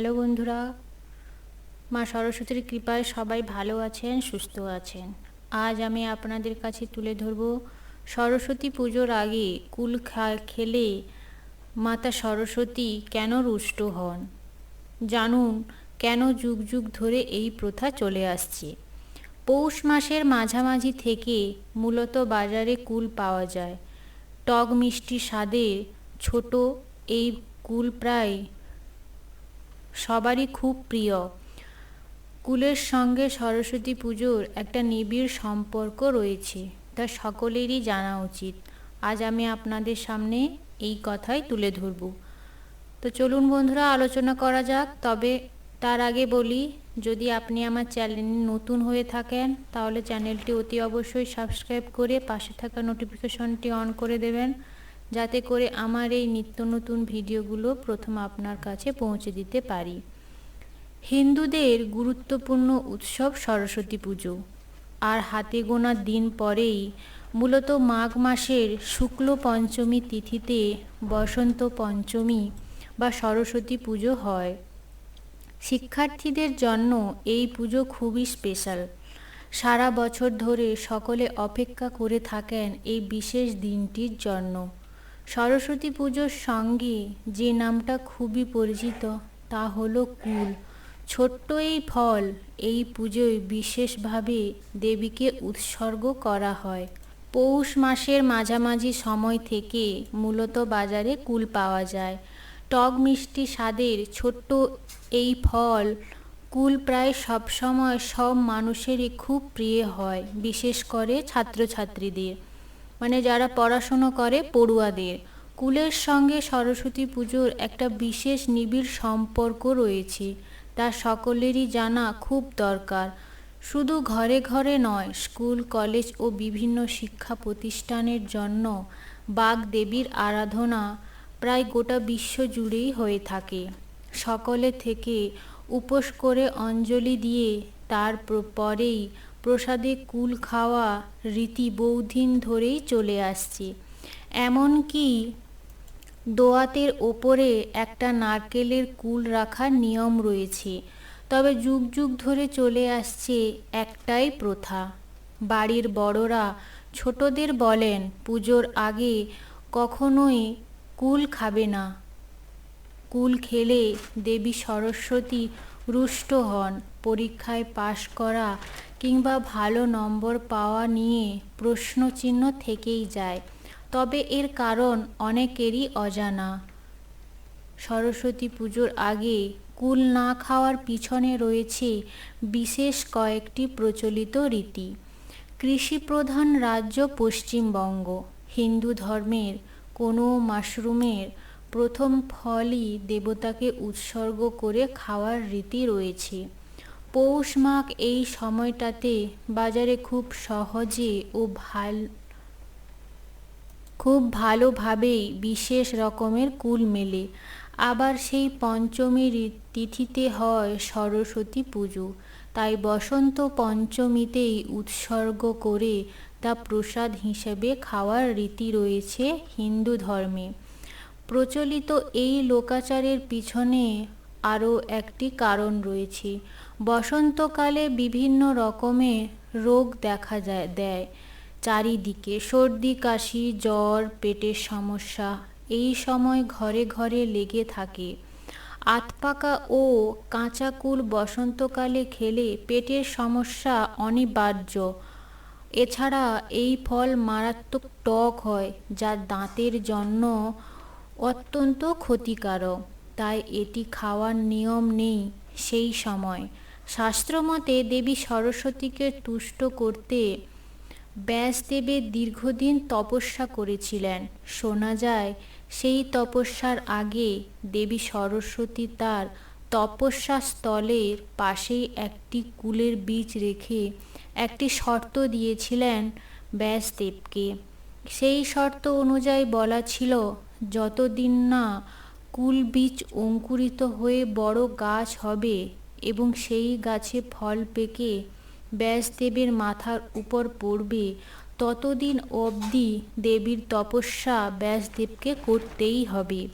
Hello বন্ধুরা, মা সরস্বতীর কৃপায় সবাই ভালো আছেন, সুস্থ আছেন। আজ আমি আপনাদের কাছে তুলে ধরব সরস্বতী পুজোর আগে কুল খেলে মাতা সরস্বতী কেন রুষ্ট হন? জানুন, কেন যুগ যুগ ধরে এই প্রথা চলে আসছে? পৌষ মাসের মাঝামাঝি থেকে মূলত বাজারে কুল পাওয়া যায়। টক মিষ্টি স্বাদের ছোট এই কুল প্রায় সবারই খুব প্রিয়। কুলের সঙ্গে সরস্বতী পুজোর একটা নিবিড় সম্পর্ক রয়েছে, তা সকলেরই জানা উচিত। আজ আমি আপনাদের সামনে এই কথাই তুলে ধরব। তো চলুন বন্ধুরা, আলোচনা করা যাক। তবে তার আগে বলি, যদি আপনি আমার চ্যানেল নতুন হয়ে থাকেন, তাহলে চ্যানেলটি অতি অবশ্যই সাবস্ক্রাইব করে পাশে থাকা নোটিফিকেশনটি অন করে দেবেন। যাতে করে আমার এই নিত্য নতুন ভিডিওগুলো প্রথম আপনার কাছে পৌঁছে দিতে পারি। হিন্দুদের গুরুত্বপূর্ণ উৎসব সরস্বতী পুজো। আর হাতে গোনা দিন পরেই মূলত মাঘ মাসের শুক্ল পঞ্চমী তিথিতে বসন্ত পঞ্চমী বা সরস্বতী পুজো হয়। শিক্ষার্থীদের জন্য এই পুজো খুবই স্পেশাল। সারা বছর ধরে সকলে অপেক্ষা করে থাকেন এই বিশেষ দিনটির জন্য। সরস্বতী পুজোর সঙ্গে যে নামটা খুবই পরিচিত, তা হলো কুল। ছোট্ট এই ফল এই পুজোয় বিশেষভাবে দেবীকে উৎসর্গ করা হয়। পৌষ মাসের মাঝামাঝি সময় থেকে মূলত বাজারে কুল পাওয়া যায়। টক মিষ্টি স্বাদের ছোট্ট এই ফল কুল প্রায় সবসময় সব মানুষেরই খুব প্রিয় হয়, বিশেষ করে ছাত্রছাত্রীদের। মানে যারা পড়াশুনো করে পড়ুয়াদের। কুলের সঙ্গে সরস্বতী পুজোর একটা বিশেষ নিবিড় সম্পর্ক রয়েছে, তা সকলেরই জানা খুব দরকার। শুধু ঘরে ঘরে নয়, স্কুল, কলেজ ও বিভিন্ন শিক্ষা প্রতিষ্ঠানের জন্য বাগদেবীর আরাধনা প্রায় গোটা বিশ্ব জুড়েই হয়ে থাকে। সকলে থেকে উপোস করে অঞ্জলি দিয়ে তার পরেই প্রসাদে কুল খাওয়া রীতি বহুদিন ধরেই চলে আসছে। এমনকি দোয়াতের ওপরে একটা নারকেলের কুল রাখার নিয়ম রয়েছে। তবে যুগ যুগ ধরে চলে আসছে একটাই প্রথা। বাড়ির বড়রা ছোটদের বলেন, পুজোর আগে কখনোই কুল খাবে না। কুল খেলে দেবী সরস্বতী রুষ্ট হন। পরীক্ষায় পাশ করা কিংবা ভালো নম্বর পাওয়া নিয়ে প্রশ্নচিহ্ন থেকেই যায়। তবে এর কারণ অনেকেরই অজানা। সরস্বতী পুজোর আগে কুল না খাওয়ার পিছনে রয়েছে বিশেষ কয়েকটি প্রচলিত রীতি। কৃষিপ্রধান রাজ্য পশ্চিমবঙ্গ। হিন্দু ধর্মের কোনো মাশরুমের প্রথম ফলই দেবতাকে উৎসর্গ করে খাওয়ার রীতি রয়েছে। পৌষ মাঘ এই সময়টাতে বাজারে খুব সহজে ও ভালো, খুব ভালোভাবেই বিশেষ রকমের কুল মেলে। আবার সেই পঞ্চমীর তিথিতে হয় সরস্বতী পুজো। তাই বসন্ত পঞ্চমীতেই উৎসর্গ করে তা প্রসাদ হিসেবে খাওয়ার রীতি রয়েছে হিন্দু ধর্মে। প্রচলিত এই লোকাচারের পিছনে আরও একটি কারণ রয়েছে। বসন্তকালে বিভিন্ন রকমের রোগ দেখা যায়, দেয়। চারিদিকে সর্দি, কাশি, জ্বর, পেটের সমস্যা, এই সময় ঘরে ঘরে লেগে থাকে। আতপাকা ও কাঁচাকুল বসন্তকালে খেলে পেটের সমস্যা অনিবার্য। এছাড়া এই ফল মারাত্মক টক হয়, যা দাঁতের জন্য অত্যন্ত ক্ষতিকারক, তাই এটি খাওয়ার নিয়ম নেই সেই সময়। শাস্ত্রমতে দেবী সরস্বতীকে তুষ্ট করতে ব্যাসদেবের দীর্ঘদিন তপস্যা করেছিলেন। শোনা যায়, সেই তপস্যার আগে দেবী সরস্বতী তার তপস্যা স্থলের পাশেই একটি কুলের বীজ রেখে একটি শর্ত দিয়েছিলেন ব্যাসদেবকে। সেই শর্ত অনুযায়ী বলা ছিল, যতদিন না কুল বীজ অঙ্কুরিত হয়ে বড় গাছ হবে এবং সেই গাছে ফল পেকে ব্যাসদেবের মাথার উপর পড়বে। ততদিন অবধি দেবীর তপস্যা ব্যাসদেবকে করতেই হবে।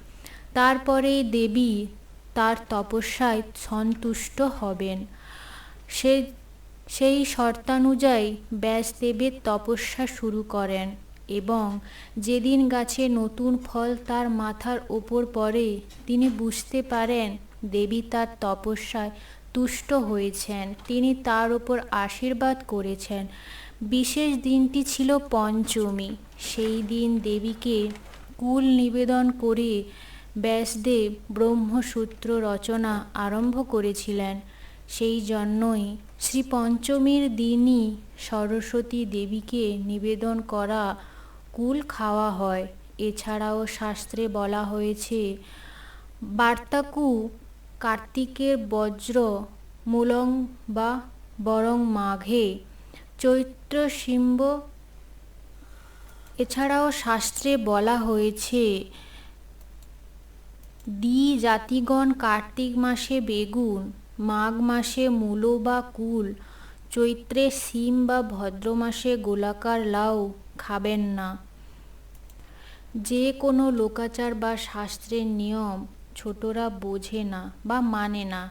তারপরে দেবী তার তপস্যায় সন্তুষ্ট হবেন। সে, সেই শর্তানুযায়ী ব্যাসদেবের তপস্যা শুরু করেন এবং যেদিন গাছে নতুন ফল তার মাথার ওপর পড়ে, তিনি বুঝতে পারেন দেবী তার তপস্যায় তুষ্ট হয়েছেন। তিনি তার ওপর আশীর্বাদ করেছেন। বিশেষ দিনটি ছিল পঞ্চমী। সেই দিন দেবীকে কুল নিবেদন করে ব্যাসদেব ব্রহ্মসূত্র রচনা আরম্ভ করেছিলেন। সেই জন্যই শ্রী পঞ্চমীর দিনই সরস্বতী দেবীকে নিবেদন করা কুল খাওয়া হয়। এছাড়াও শাস্ত্রে বলা হয়েছে, বার্তাকু কার্তিকের বজ্র মূলং বা বরং মাঘে। চৈত্র সিম্ব, এছাড়াও শাস্ত্রে বলা হয়েছে দ্বি জাতিগণ কার্তিক মাসে বেগুন, মাঘ মাসে মূলো বা কুল, চৈত্রে সিম বা ভদ্র মাসে গোলাকার লাউ খাবেন না। যে কোনো লোকাচার বা শাস্ত্রের নিয়ম ছোটরা বোঝে না বা মানে না।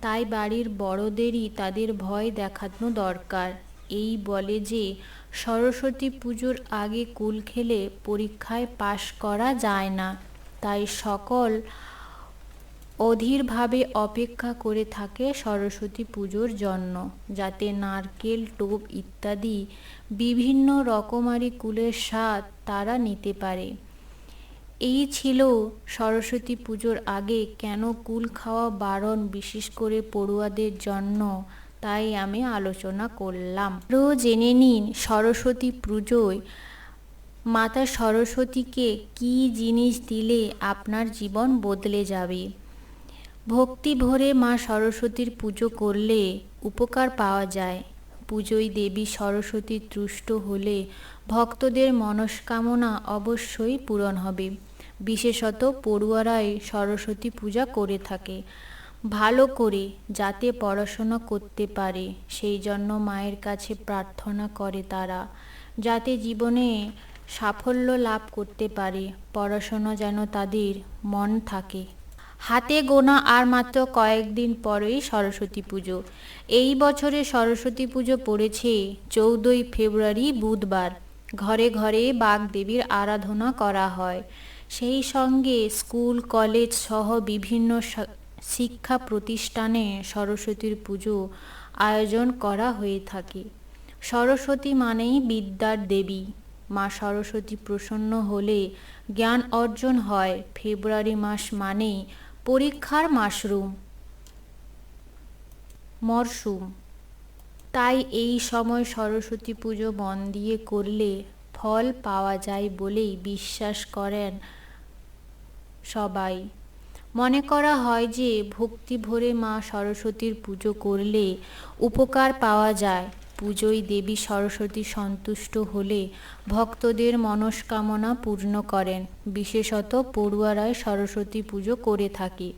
তাই বাড়ির বড়দেরই তাদের ভয় দেখানো দরকার। এই বলে যে, সরস্বতী পুজোর আগে কুল খেলে পরীক্ষায় পাশ করা যায় না। তাই সকল অধীরভাবে অপেক্ষা করে থাকে সরস্বতী পুজোর জন্য, যাতে নারকেল, টোপ ইত্যাদি বিভিন্ন রকমারি কুলের স্বাদ তারা নিতে পারে। এই ছিল সরস্বতী পুজোর আগে কেন কুল খাওয়া বারণ বিশেষ করে পড়ুয়াদের জন্য? তাই আমি আলোচনা করলাম। আরও জেনে নিন সরস্বতী পুজোয় মাতা সরস্বতীকে কি জিনিস দিলে আপনার জীবন বদলে যাবে? ভক্তি ভরে মা সরস্বতীর পুজো করলে উপকার পাওয়া যায়। পুজোয় দেবী সরস্বতী তুষ্ট হলে ভক্তদের মনস্কামনা অবশ্যই পূরণ হবে। বিশেষত পড়ুয়ারাই সরস্বতী পূজা করে থাকে। ভালো করে যাতে পড়াশোনা করতে পারে, সেই জন্য মায়ের কাছে প্রার্থনা করে তারা। যাতে জীবনে সাফল্য লাভ করতে পারে, পড়াশোনা যেন তাদের মন থাকে। হাতে গোনা আর মাত্র কয়েকদিন পরেই সরস্বতী পুজো। এই বছরে সরস্বতী পুজো পড়েছে চৌদ্দই ফেব্রুয়ারি বুধবার। ঘরে ঘরে বাগদেবীর আরাধনা করা হয়। সেই সঙ্গে স্কুল, কলেজ সহ বিভিন্ন শিক্ষা প্রতিষ্ঠানে সরস্বতীর পুজো আয়োজন করা হয়ে থাকে। সরস্বতী মানেই বিদ্যার দেবী। মা সরস্বতী প্রসন্ন হলে জ্ঞান অর্জন হয়। ফেব্রুয়ারি মাস মানেই পরীক্ষার মাশরুম। মরশুম। তাই এই সময় সরস্বতী পুজো মন দিয়ে করলে ফল পাওয়া যায় বলেই বিশ্বাস করেন সবাই। মনে করা হয় যে ভক্তি ভরে মা সরস্বতীর পুজো করলে উপকার পাওয়া যায়। পুজোয় দেবী সরস্বতী সন্তুষ্ট হলে ভক্তদের মনস্কামনা পূর্ণ করেন। বিশেষত পড়ুয়ারায় সরস্বতী পুজো করে থাকে।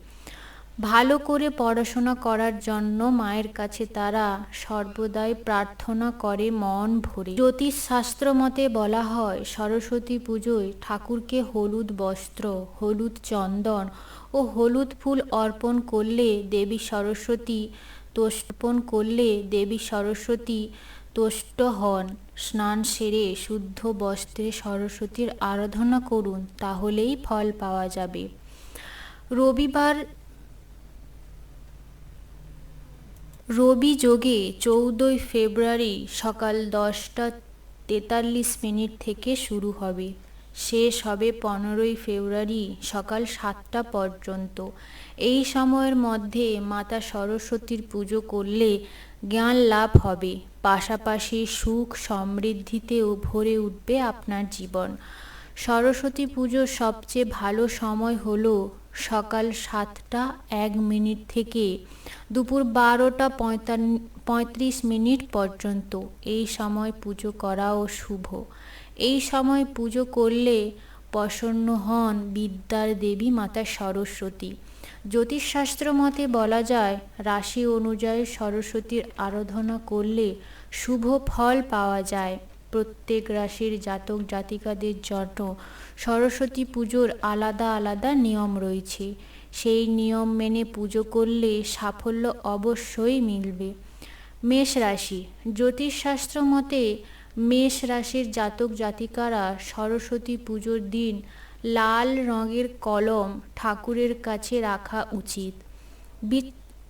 ভালো করে পড়াশোনা করার জন্য মায়ের কাছে তারা সর্বদাই প্রার্থনা করে মন ভরে। জ্যোতিষশাস্ত্র মতে বলা হয়, সরস্বতী পুজোয় ঠাকুরকে হলুদ বস্ত্র, হলুদ চন্দন ও হলুদ ফুল অর্পণ করলে দেবী সরস্বতী তোষপণ করলে দেবী সরস্বতী তোষ্ট হন। স্নান সেরে শুদ্ধ বস্ত্রে সরস্বতীর আরাধনা করুন, তাহলেই ফল পাওয়া যাবে। রবিবার রবি যোগে চৌদ্দই ফেব্রুয়ারি সকাল দশটা তেতাল্লিশ মিনিট থেকে শুরু হবে। শেষ হবে পনেরোই ফেব্রুয়ারি সকাল সাতটা পর্যন্ত। এই সময়ের মধ্যে মাতা সরস্বতীর পুজো করলে জ্ঞান লাভ হবে। পাশাপাশি সুখ সমৃদ্ধিতেও ভরে উঠবে আপনার জীবন। সরস্বতী পুজোর সবচেয়ে ভালো সময় হলো সকাল সাতটা এক মিনিট থেকে দুপুর বারোটা পঁয়ত্রিশ মিনিট পর্যন্ত। এই সময় পুজো করাও শুভ। এই সময় পুজো করলে প্রসন্ন হন বিদ্যার দেবী মাতা সরস্বতী। জ্যোতিষশাস্ত্র মতে বলা যায়, রাশি অনুযায়ী সরস্বতীর আরাধনা করলে শুভ ফল পাওয়া যায়। প্রত্যেক রাশির জাতক জাতিকাদের জন্য সরস্বতী পুজোর আলাদা আলাদা নিয়ম রয়েছে। সেই নিয়ম মেনে পুজো করলে সাফল্য অবশ্যই মিলবে। মেষ রাশি, জ্যোতিষশাস্ত্র মতে মেষ রাশির জাতক জাতিকারা সরস্বতী পুজোর দিন লাল রঙের কলম ঠাকুরের কাছে রাখা উচিত।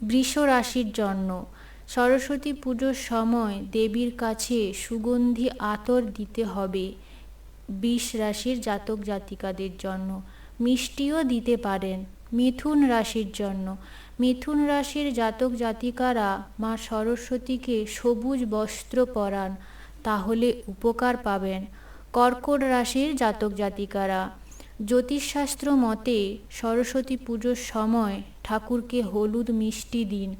বৃষ রাশির জন্য সরস্বতী পুজোর সময় দেবীর কাছে সুগন্ধি আতর দিতে হবে। বিষ রাশির জাতক জাতিকাদের জন্য। মিষ্টিও দিতে পারেন মিথুন রাশির জন্য। মিথুন রাশির জাতক জাতিকারা মা সরস্বতীকে সবুজ বস্ত্র পরান, তাহলে উপকার পাবেন। কর্কট রাশির জাতক জাতিকারা, জ্যোতিষশাস্ত্র মতে সরস্বতী পুজোর সময় ঠাকুরকে হলুদ মিষ্টি দিন।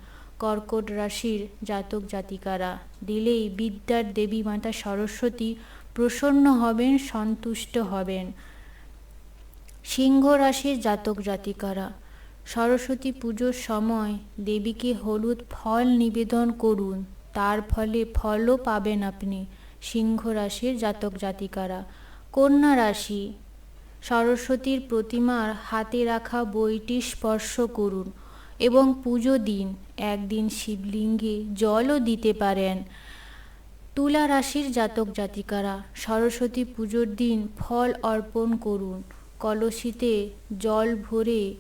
কর্কট রাশির জাতক জাতিকারা। দিলেই বিদ্যার দেবী মাতা সরস্বতী প্রসন্ন হবেন, সন্তুষ্ট হবেন। সিংহ রাশির জাতক জাতিকারা, সরস্বতী পুজোর সময় দেবীকে হলুদ ফল নিবেদন করুন। তার ফলে ফলও পাবেন আপনি, সিংহ রাশির জাতক জাতিকারা। কন্যা রাশি, সরস্বতীর প্রতিমার হাতে রাখা বইটি স্পর্শ করুন। এবং পুজো দিন। একদিন শিবলিঙ্গে জলও দিতে পারেন তুলা রাশির জাতক জাতিকারা। সরস্বতী পুজোর দিন ফল অর্পণ করুন। কলসিতে জল ভরে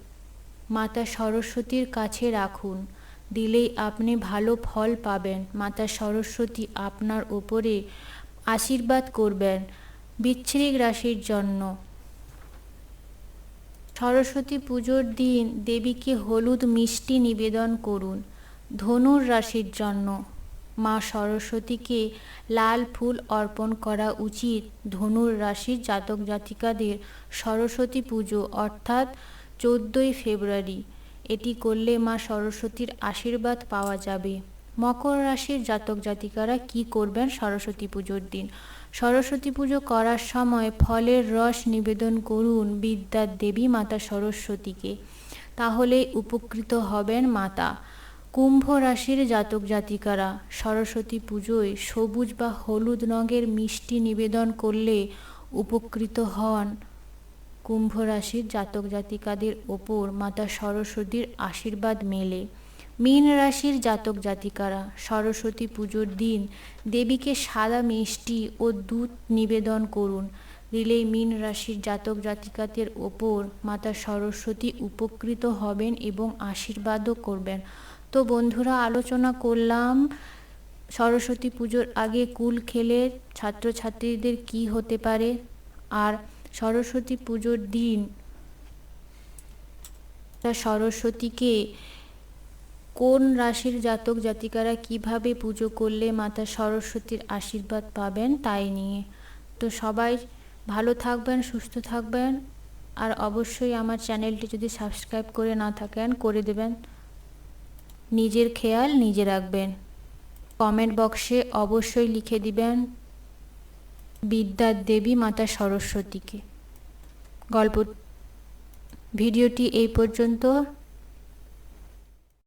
মাতা সরস্বতীর কাছে রাখুন। দিলেই আপনি ভালো ফল পাবেন। মাতা সরস্বতী আপনার ওপরে আশীর্বাদ করবেন। বিচ্ছিরিক রাশির জন্য সরস্বতী পুজোর দিন দেবীকে হলুদ মিষ্টি নিবেদন করুন। ধনুর রাশির জন্য মা সরস্বতীকে লাল ফুল অর্পণ করা উচিত। ধনুর রাশির জাতক জাতিকাদের সরস্বতী পুজো অর্থাৎ চোদ্দোই ফেব্রুয়ারি। এটি করলে মা সরস্বতীর আশীর্বাদ পাওয়া যাবে। মকর রাশির জাতক জাতিকারা কি করবেন সরস্বতী পুজোর দিন? সরস্বতী পুজো করার সময় ফলের রস নিবেদন করুন বিদ্যার দেবী মাতা সরস্বতীকে। তাহলে উপকৃত হবেন মাতা। কুম্ভ রাশির জাতক জাতিকারা, সরস্বতী পুজোয় সবুজ বা হলুদ রঙের মিষ্টি নিবেদন করলে উপকৃত হন কুম্ভ রাশির জাতক জাতিকাদের ওপর মাতা সরস্বতীর আশীর্বাদ মেলে। মীন রাশির জাতক জাতিকারা, সরস্বতী পুজোর দিন, দেবীকে সাদা মিষ্টি ও দুধ নিবেদন করুন। দিলেই মীন রাশির জাতক জাতিকাদের ওপর মাতা সরস্বতী উপকৃত হবেন এবং আশীর্বাদও করবেন। তো বন্ধুরা, আলোচনা করলাম, সরস্বতী পুজোর আগে কুল খেলে ছাত্রছাত্রীদের কি হতে পারে? আর সরস্বতী পুজোর দিন সরস্বতীকে কোন রাশির জাতক জাতিকারা কীভাবে পুজো করলে মাতা সরস্বতীর আশীর্বাদ পাবেন তাই নিয়ে। তো সবাই ভালো থাকবেন, সুস্থ থাকবেন। আর অবশ্যই আমার চ্যানেলটি যদি সাবস্ক্রাইব করে না থাকেন, করে দেবেন। নিজের খেয়াল নিজে রাখবেন। কমেন্ট বক্সে অবশ্যই লিখে দিবেন, বিদ্যার দেবী মাতা সরস্বতীকে। গল্প ভিডিওটি এই পর্যন্ত।